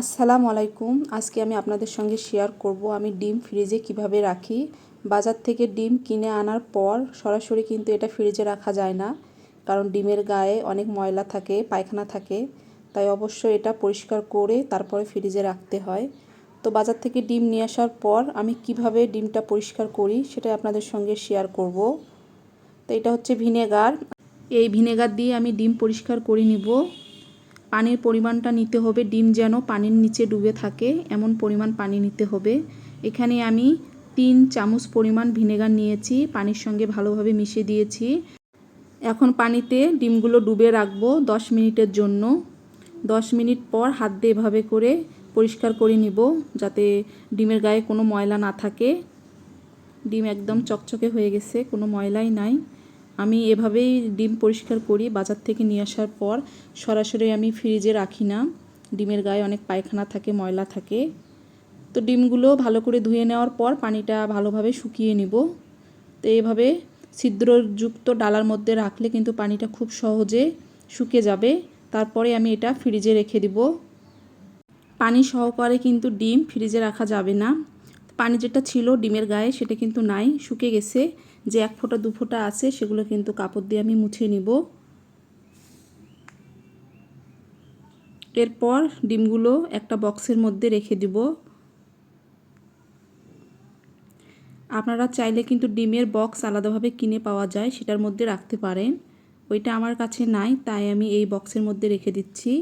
আসসালামু আলাইকুম। আজকে আমি আপনাদের সঙ্গে শেয়ার করব আমি ডিম ফ্রিজে কীভাবে রাখি। বাজার থেকে ডিম কিনে আনার পর সরাসরি কিন্তু এটা ফ্রিজে রাখা যায় না। কারণ ডিমের গায়ে অনেক ময়লা থাকে, পায়খানা থাকে। তাই অবশ্যই এটা পরিষ্কার করে তারপরে ফ্রিজে রাখতে হয়। তো বাজার থেকে ডিম নিয়ে আসার পর আমি কীভাবে ডিমটা পরিষ্কার করি সেটা আপনাদের সঙ্গে শেয়ার করব। তো এটা হচ্ছে ভিনেগার। এই ভিনেগার দিয়ে আমি ডিম পরিষ্কার করে নিব। পানির পরিমাণটা নিতে হবে, ডিম যেন পানির নিচে ডুবে থাকে, এমন পরিমাণ পানি নিতে হবে। এখানে আমি তিন চামচ পরিমাণ ভিনেগার নিয়েছি, পানির সঙ্গে ভালোভাবে মিশিয়ে দিয়েছি। এখন পানিতে ডিমগুলো ডুবে রাখব দশ মিনিটের জন্য। দশ মিনিট পর হাত দিয়ে এভাবে করে পরিষ্কার করে নিব, যাতে ডিমের গায়ে কোনো ময়লা না থাকে। ডিম একদম চকচকে হয়ে গেছে, কোনো ময়লাই নাই। আমি এভাবেই ডিম পরিষ্কার করি, বাজার থেকে নিয়ে আসার পর সরাসরি আমি ফ্রিজে রাখি না। ডিমের গায়ে অনেক পায়খানা থাকে, ময়লা থাকে। তো ডিমগুলো ভালো করে ধুয়ে নেওয়ার পর পানিটা ভালোভাবে শুকিয়ে নিব। তো এইভাবে ছিদ্রযুক্ত ডালার মধ্যে রাখলে কিন্তু পানিটা খুব সহজে শুকে যাবে। তারপরে আমি এটা ফ্রিজে রেখে দিব। পানি সহকারে কিন্তু ডিম ফ্রিজে রাখা যাবে না। পানি যেটা ছিল ডিমের গায়ে সেটা কিন্তু নাই শুকে গেছে। যে এক ফোঁটা, দু ফোঁটা আছে, সেগুলো কিন্তু কাপড় দিয়ে আমি মুছে নিব। এরপর ডিমগুলো একটা বক্সের মধ্যে রেখে দিব। আপনারা চাইলে কিন্তু ডিমের বক্স আলাদাভাবে কিনে পাওয়া যায়, সেটার মধ্যে রাখতে পারেন। ওইটা আমার কাছে নাই, তাই আমি এই বক্সের মধ্যে রেখে দিচ্ছি।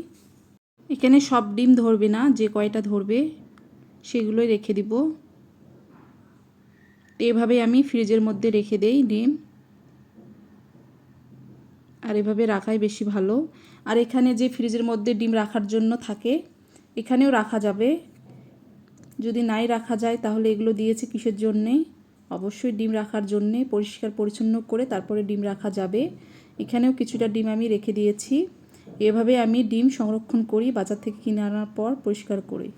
এখানে সব ডিম ধরবে না, যে কয়টা ধরবে সেগুলোই রেখে দিব। এভাবে আমি ফ্রিজের মধ্যে রেখে দেই ডিম। আর এভাবে রাখাই বেশি ভালো। আর এখানে যে ফ্রিজের মধ্যে ডিম রাখার জন্য থাকে, এখানেও রাখা যাবে। যদি নাই রাখা যায়, তাহলে এগুলো দিয়েছে কিসের জন্যে? অবশ্যই ডিম রাখার জন্যে, পরিষ্কার পরিচ্ছন্ন করে তারপরে ডিম রাখা যাবে। এখানেও কিছুটা ডিম আমি রেখে দিয়েছি। এভাবে আমি ডিম সংরক্ষণ করি, বাজার থেকে কিনে আনার পর পরিষ্কার করি।